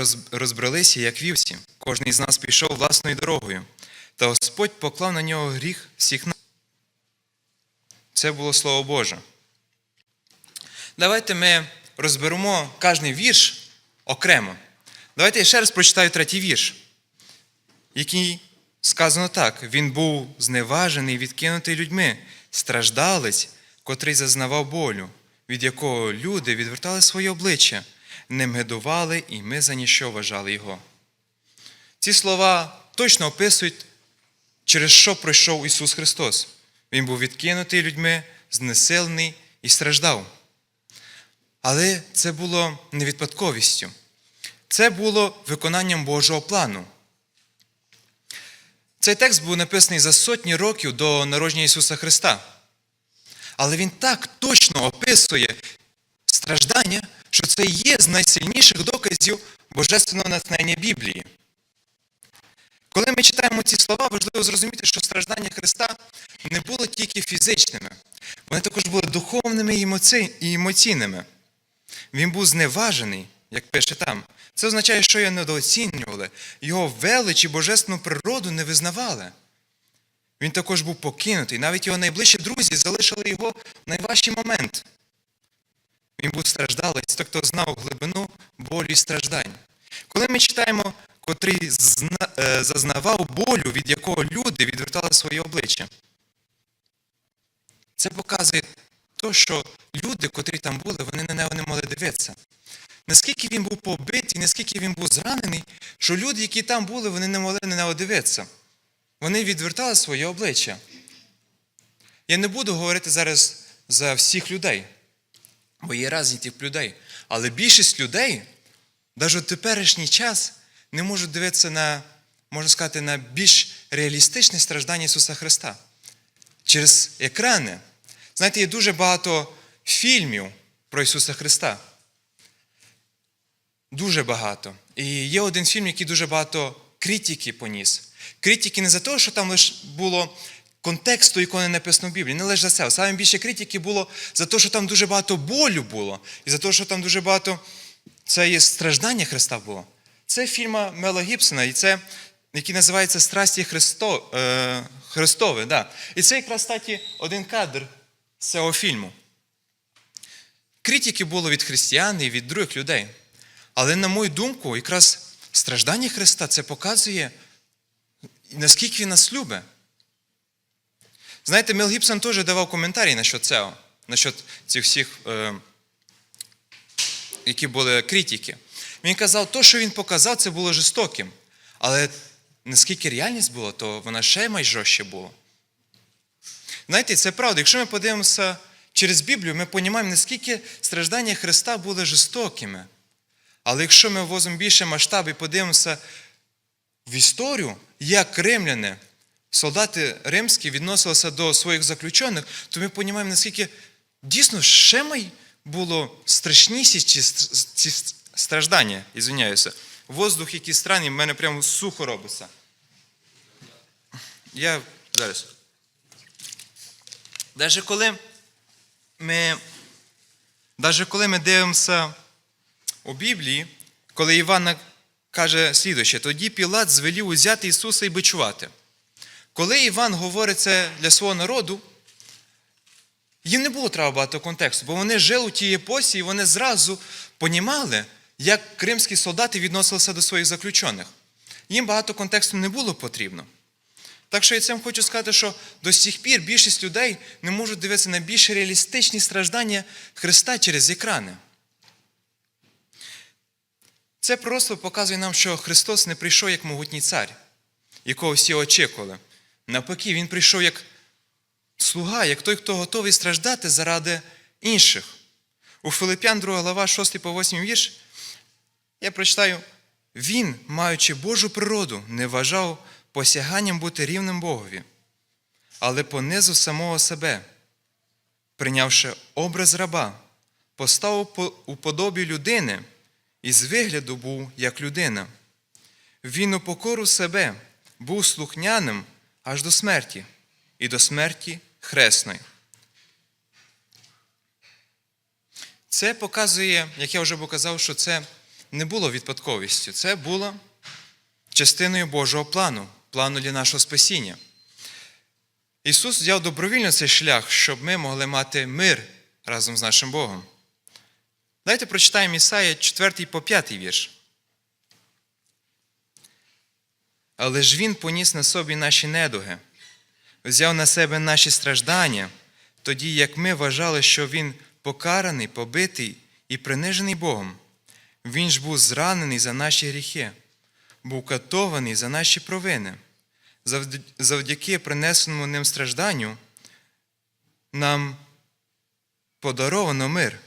роз- розбралися, як вівці. Кожен із нас пішов власною дорогою, та Господь поклав на нього гріх всіх нас. Це було Слово Боже. Давайте ми розберемо кожний вірш окремо. Давайте я ще раз прочитаю третій вірш, який сказано так: він був зневажений, відкинутий людьми, страждалець, котрий зазнавав болю, від якого люди відвертали своє обличчя, ним гидували, і ми за ніщо вважали його. Ці слова точно описують, через що пройшов Ісус Христос. Він був відкинутий людьми, знесилений і страждав. Але це було не випадковістю. Це було виконанням Божого плану. Цей текст був написаний за сотні років до народження Ісуса Христа. Але він так точно описує страждання, що це є з найсильніших доказів божественного натхнення Біблії. Коли ми читаємо ці слова, важливо зрозуміти, що страждання Христа не було тільки фізичними, вони також були духовними і емоційними. Він був зневажений, як пише там. Це означає, що його недооцінювали, його велич і божественну природу не визнавали. Він також був покинутий, навіть його найближчі друзі залишили його в найважчий момент. Він був страждалець, той, хто знав глибину болю і страждань. Коли ми читаємо, котрий е, зазнавав болю, від якого люди відвертали своє обличчя, це показує те, що люди, котрі там були, вони на нього не могли дивитися. Наскільки він був побитий, наскільки він був зранений, що люди, які там були, вони не могли на нього дивитися. Вони відвертали своє обличчя. Я не буду говорити зараз за всіх людей, бо є різні тип людей. Але більшість людей, навіть в теперішній час, не можуть дивитися на, можна сказати, на більш реалістичне страждання Ісуса Христа. Через екрани. Знаєте, є дуже багато фільмів про Ісуса Христа. Дуже багато. І є один фільм, який дуже багато критики поніс. Критики не за те, що там лише було контексту, якого не написано в Біблії, не лише за це. Саме більше критики було за те, що там дуже багато болю було, і за те, що там дуже багато це є страждання Христа було. Це фільма Мела Гібсона, і це, який називається Страсті Христо, е, Христове. Да. І це якраз статі один кадр цього фільму. Критики було від християн і від других людей. Але, на мою думку, якраз страждання Христа це показує, наскільки він нас любить. Знаєте, Мел Гібсон теж давав коментарі насчет цього, насчет цих всіх, е, які були критики. Він казав, то, що він показав, це було жорстоким. Але наскільки реальність була, то вона ще майжорстче була. Знаєте, це правда. Якщо ми подивимося через Біблію, ми розуміємо, наскільки страждання Христа були жорстокими. Але якщо ми возимо більше масштаб і подивимося в історію, як римляни, солдати римські відносилися до своїх заключених, то ми розуміємо, наскільки дійсно ще було страшніші ці, страждання, ізвиняюся. Воздух, який странний, в мене прямо сухо робиться. Я зараз. Навіть коли ми, навіть коли ми дивимося у Біблії, коли Іван каже слідуюче, тоді Пілат звелів узяти Ісуса і бичувати. Коли Іван говорить це для свого народу, їм не було треба багато контексту, бо вони жили у тій епосі, і вони зразу понімали, як кримські солдати відносилися до своїх заключених. Їм багато контексту не було потрібно. Так що я цим хочу сказати, що до сих пір більшість людей не можуть дивитися на більш реалістичні страждання Христа через екрани. Це пророцтво показує нам, що Христос не прийшов як могутній цар, якого всі очікували. Навпаки, Він прийшов як слуга, як той, хто готовий страждати заради інших. У Филип'ян 2 глава 6 по 8 вірш я прочитаю: Він, маючи Божу природу, не вважав посяганням бути рівним Богові, але понизив самого себе, прийнявши образ раба, поставив у подобі людини і з вигляду був як людина. Він у покору себе був слухняним аж до смерті, і до смерті хресної. Це показує, як я вже показав, що це не було відпадковістю, це було частиною Божого плану, плану для нашого спасіння. Ісус взяв добровільно цей шлях, щоб ми могли мати мир разом з нашим Богом. Давайте прочитаємо Ісая 4 по 5 вірш. Але ж Він поніс на собі наші недуги, взяв на себе наші страждання, тоді як ми вважали, що Він покараний, побитий і принижений Богом. Він ж був зранений за наші гріхи, був катований за наші провини. Завдяки принесеному ним стражданню нам подаровано мир,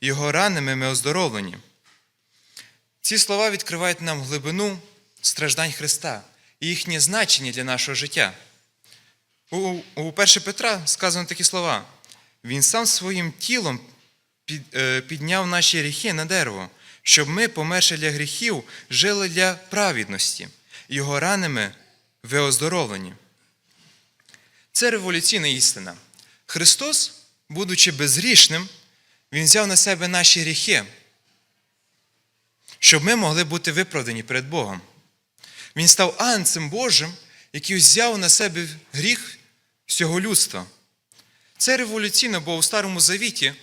його ранами ми оздоровлені. Ці слова відкривають нам глибину страждань Христа і їхнє значення для нашого життя. У, у 1 Петра сказано такі слова: Він сам своїм тілом під, е, підняв наші гріхи на дерево, щоб ми, померши для гріхів, жили для праведності, його ранами ви оздоровлені. Це революційна істина. Христос, будучи безгрішним, Він взяв на себе наші гріхи, щоб ми могли бути виправдані перед Богом. Він став анцем Божим, який взяв на себе гріх всього людства. Це революційно, бо у Старому Завіті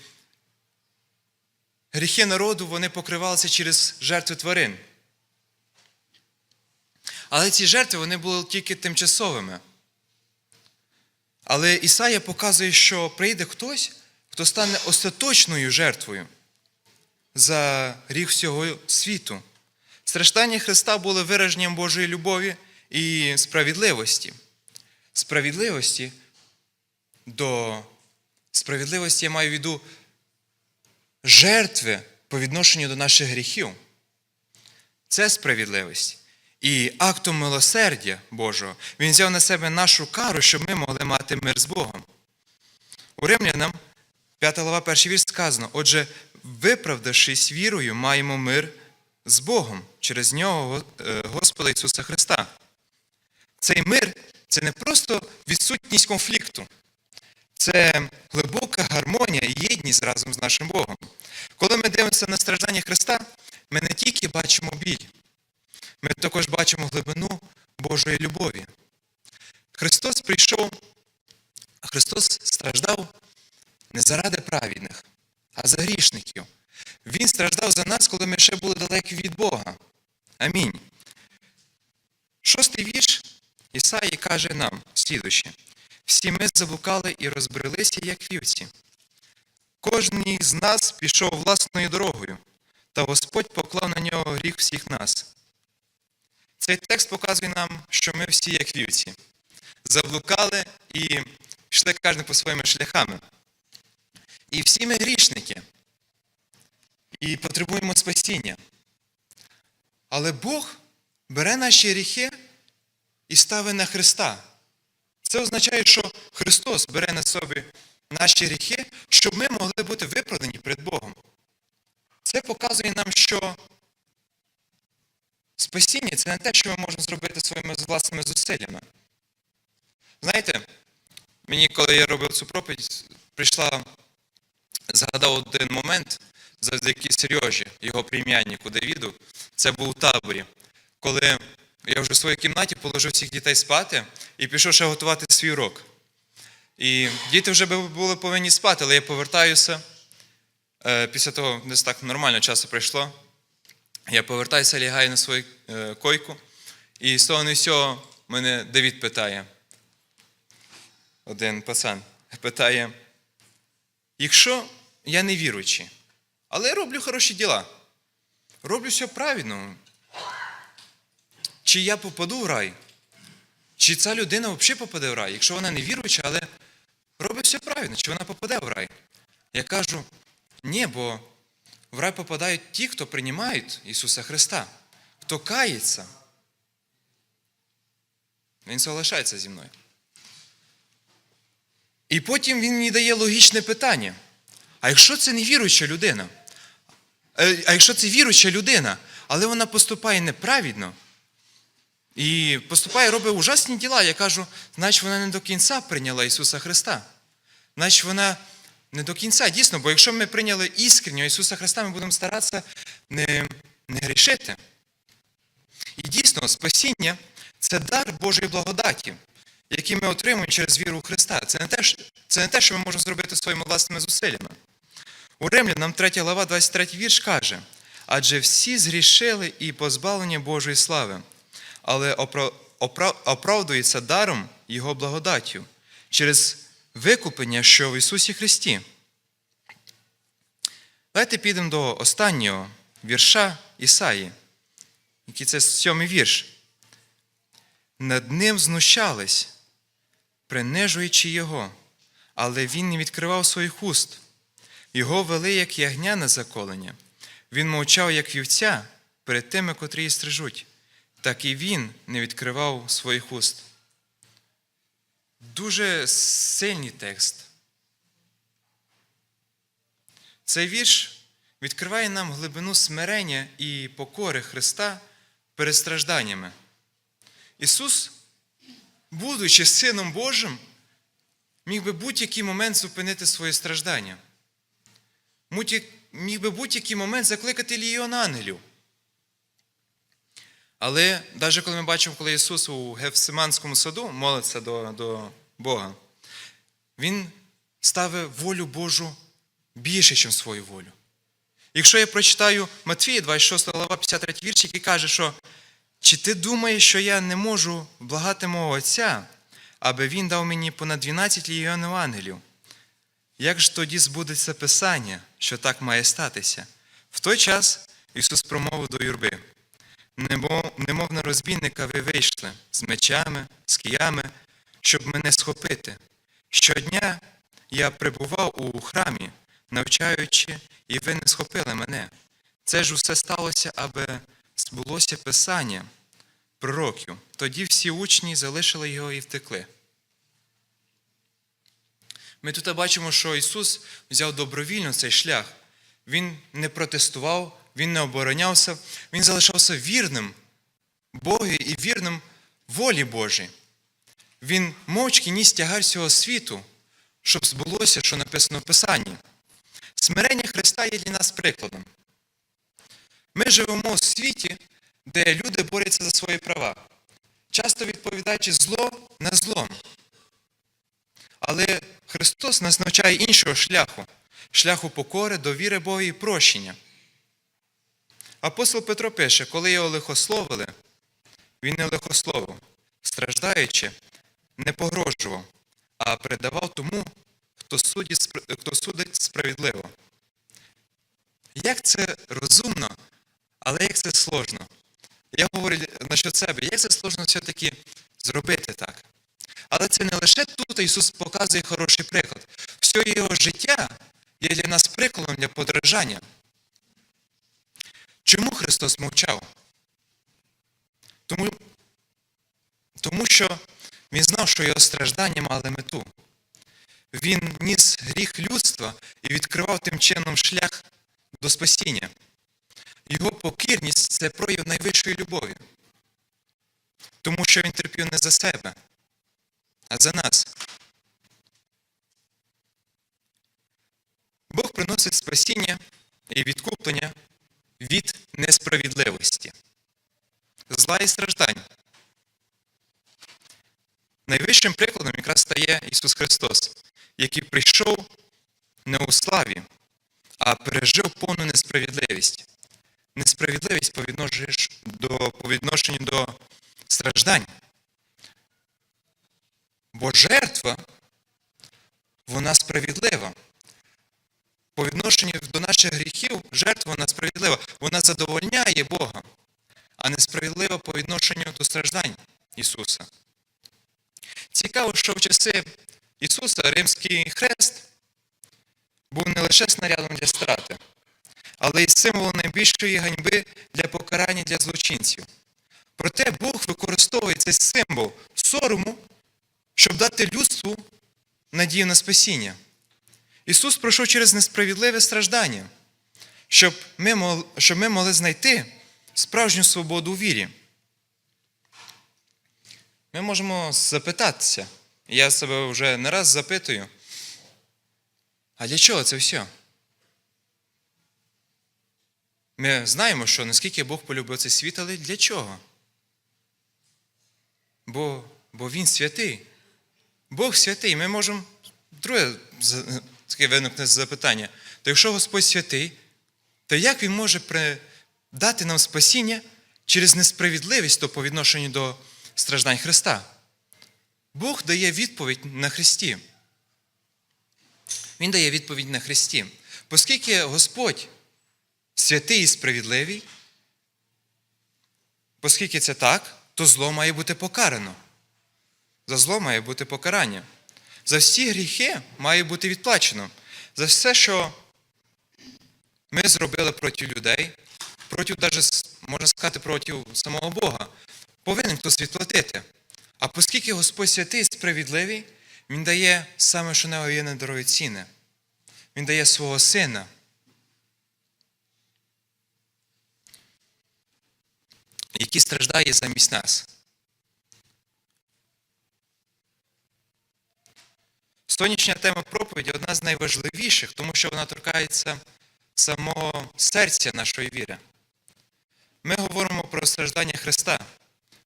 гріхи народу вони покривалися через жертви тварин. Але ці жертви вони були тільки тимчасовими. Але Ісая показує, що прийде хтось, хто стане остаточною жертвою за гріх всього світу. Страждання Христа були вираженням Божої любові і справедливості. Справедливості до справедливості я маю в виду жертви по відношенню до наших гріхів. Це справедливість. І актом милосердя Божого Він взяв на себе нашу кару, щоб ми могли мати мир з Богом. У Римлянам, 5 глава, перший вірш сказано: Отже, виправдавшись вірою, маємо мир з Богом через нього е, Господа Ісуса Христа. Цей мир це не просто відсутність конфлікту, це глибока гармонія і єдність разом з нашим Богом. Коли ми дивимося на страждання Христа, ми не тільки бачимо біль, ми також бачимо глибину Божої любові. Христос прийшов, Христос страждав не заради праведних, а за грішників. Він страждав за нас, коли ми ще були далекі від Бога. Амінь. Шостий вірш Ісаї каже нам слідуще. Всі ми заблукали і розбрелися, як вівці. Кожен з нас пішов власною дорогою, та Господь поклав на нього гріх всіх нас. Цей текст показує нам, що ми всі, як вівці, заблукали і йшли кожен по своїми шляхами. І всі ми грішники, і потребуємо спасіння. Але Бог бере наші гріхи і ставить на Христа. Це означає, що Христос бере на собі наші гріхи, щоб ми могли бути виправдані перед Богом. Це показує нам, що спасіння це не те, що ми можемо зробити своїми власними зусиллями. Знаєте, мені, коли я робив цю проповідь, прийшла, згадав один момент завдяки Сережі, його племяннику Давіду. Це був у таборі, коли я вже в своїй кімнаті положив всіх дітей спати і пішов ще готувати свій урок. І діти вже були повинні спати, але я повертаюся. е, Після того, десь так нормально часу пройшло. Я повертаюся, лягаю на свою е, койку, і з того не всього мене Давід питає. Один пацан питає: якщо я не віруючий, але я роблю хороші діла, роблю все правильно, чи я попаду в рай? Чи ця людина взагалі попаде в рай, якщо вона не віруюча, але робить все правильно, чи вона попаде в рай? Я кажу, ні, бо в рай попадають ті, хто приймають Ісуса Христа, хто кається. Він залишається зі мною. І потім він мені дає логічне питання. А якщо це не віруюча людина? Е, А якщо це віруюча людина, але вона поступає неправедно, і поступає, робить ужасні діла. Я кажу, значить вона не до кінця прийняла Ісуса Христа. Значить вона не до кінця, дійсно, бо якщо ми прийняли іскренньо Ісуса Христа, ми будемо старатися не, не грішити. І дійсно, спасіння це дар Божої благодаті, який ми отримуємо через віру в Христа. Це не те, це не те, що ми можемо зробити своїми власними зусиллями. У Римлянам 3 глава, 23 вірш каже: адже всі згрішили і позбавлені Божої слави, але опра- опра- оправдується даром Його благодаттю через викуплення, що в Ісусі Христі. Давайте підемо до останнього вірша Ісаї, який це сьомий вірш. Над ним знущались, принижуючи його, але він не відкривав своїх уст. Його вели, як ягня на заколення. Він мовчав, як вівця, перед тими, котрі її стрижуть. Так і він не відкривав своїх уст. Дуже сильний текст. Цей вірш відкриває нам глибину смирення і покори Христа перед стражданнями. Ісус, будучи Сином Божим, міг би будь-який момент зупинити своє страждання. Міг би будь-який момент закликати легіон ангелів. Але навіть коли ми бачимо, коли Ісус у Гефсиманському саду молиться до, до Бога, Він ставить волю Божу більше, ніж свою волю. Якщо я прочитаю Матвія, 26 глава, 53 вірш, який каже, що чи ти думаєш, що я не можу благати мого Отця, аби він дав мені понад 12 легіонів ангелів? Як ж тоді збудеться Писання, що так має статися? В той час Ісус промовив до юрби: немов, на розбійника ви вийшли з мечами, з киями, щоб мене схопити. Щодня я прибував у храмі, навчаючи, і ви не схопили мене. Це ж усе сталося, аби збулося Писання пророків. Тоді всі учні залишили його і втекли. Ми тут бачимо, що Ісус взяв добровільно цей шлях. Він не протестував, Він не оборонявся, Він залишався вірним Богу і вірним волі Божій. Він мовчки ніс тягар цього світу, щоб збулося, що написано в Писанні. Смирення Христа є для нас прикладом. Ми живемо у світі, де люди борються за свої права, часто відповідаючи зло на злом. Але Христос нас навчає іншого шляху шляху покори, довіри Богу і прощення. Апостол Петро пише, коли його лихословили, він не лихословив, страждаючи, не погрожував, а передавав тому, хто судить, хто судить справедливо. Як це розумно, але як це сложно? Я говорю насчет себе, як це сложно все-таки зробити так. Але це не лише тут Ісус показує хороший приклад. Все його життя є для нас прикладом для подражання. Чому Христос мовчав? Тому, тому що Він знав, що його страждання мали мету. Він ніс гріх людства і відкривав тим чином шлях до спасіння. Його покірність це прояв найвищої любові, тому що він терпів не за себе, а за нас. Бог приносить спасіння і відкуплення від несправедливості, зла і страждань. Найвищим прикладом якраз стає Ісус Христос, який прийшов не у славі, а пережив повну несправедливість. Несправедливість по відношенню до, страждань. Бо жертва, вона справедлива. По відношенню до наших гріхів, жертва вона справедлива. Вона задовольняє Бога, а несправедлива по відношенню до страждань Ісуса. Цікаво, що в часи Ісуса Римський хрест був не лише снарядом для страти, але й символом найбільшої ганьби для покарання для злочинців. Проте Бог використовує цей символ сорому, щоб дати людству надію на спасіння. Ісус пройшов через несправедливе страждання, щоб ми, щоб ми могли знайти справжню свободу у вірі. Ми можемо запитатися, я себе вже не раз запитую, а для чого це все? Ми знаємо, що наскільки Бог полюбив цей світ, але для чого? Бо, бо Він святий. Бог святий. Ми можемо друге таке виникне запитання. То якщо Господь святий, то як Він може дати нам спасіння через несправедливість то по відношенню до страждань Христа? Бог дає відповідь на Христі. Він дає відповідь на Христі. Оскільки Господь святий і справедливий, оскільки це так, то зло має бути покарано. За зло має бути покарання. За всі гріхи має бути відплачено. За все, що ми зробили проти людей, проти, можна сказати, проти самого Бога, повинен хтось відплатити. А оскільки Господь святий справедливий, Він дає саме, що не дорогоцінне. Він дає свого сина. який страждає замість нас. Сонячна тема проповіді одна з найважливіших, тому що вона торкається самого серця нашої віри. Ми говоримо про страждання Христа,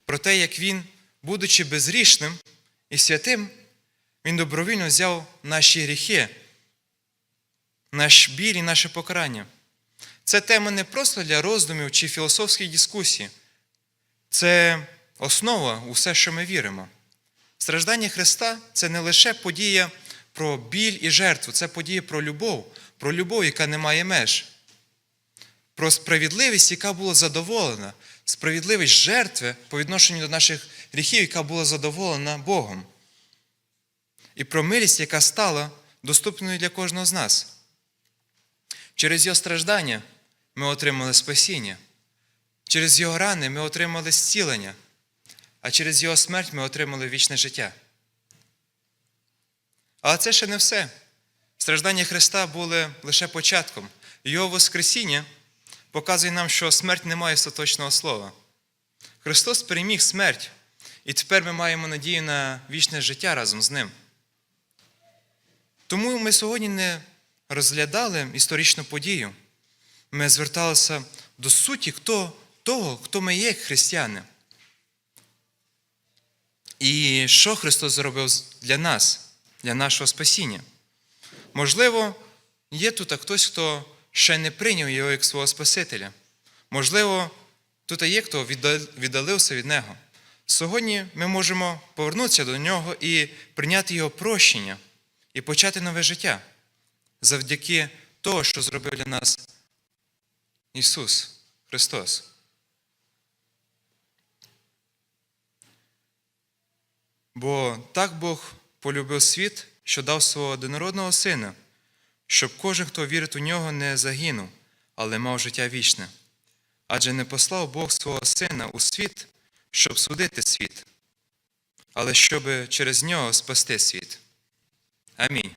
про те, як Він, будучи безгрішним і святим, Він добровільно взяв наші гріхи, наш біль і наше покарання. Це тема не просто для роздумів чи філософських дискусій. Це основа у все, що ми віримо. Страждання Христа це не лише подія про біль і жертву, це подія про любов, про любов, яка не має меж, про справедливість, яка була задоволена, справедливість жертви по відношенню до наших гріхів, яка була задоволена Богом. І про милість, яка стала доступною для кожного з нас. Через його страждання ми отримали спасіння. Через його рани ми отримали зцілення, а через його смерть ми отримали вічне життя. Але це ще не все. Страждання Христа були лише початком. Його Воскресіння показує нам, що смерть не має остаточного слова. Христос переміг смерть, і тепер ми маємо надію на вічне життя разом з Ним. Тому ми сьогодні не розглядали історичну подію. Ми зверталися до суті хто, того, хто ми є християни. І що Христос зробив для нас, для нашого спасіння? Можливо, є тут хтось, хто ще не прийняв його як свого Спасителя. Можливо, тут є хто віддалився від Нього. Сьогодні ми можемо повернутися до нього і прийняти Його прощення і почати нове життя завдяки того, що зробив для нас Ісус Христос. Бо так Бог полюбив світ, що дав свого одинородного Сина, щоб кожен, хто вірить у нього, не загинув, але мав життя вічне. Адже не послав Бог свого Сина у світ, щоб судити світ, але щоб через нього спасти світ. Амінь.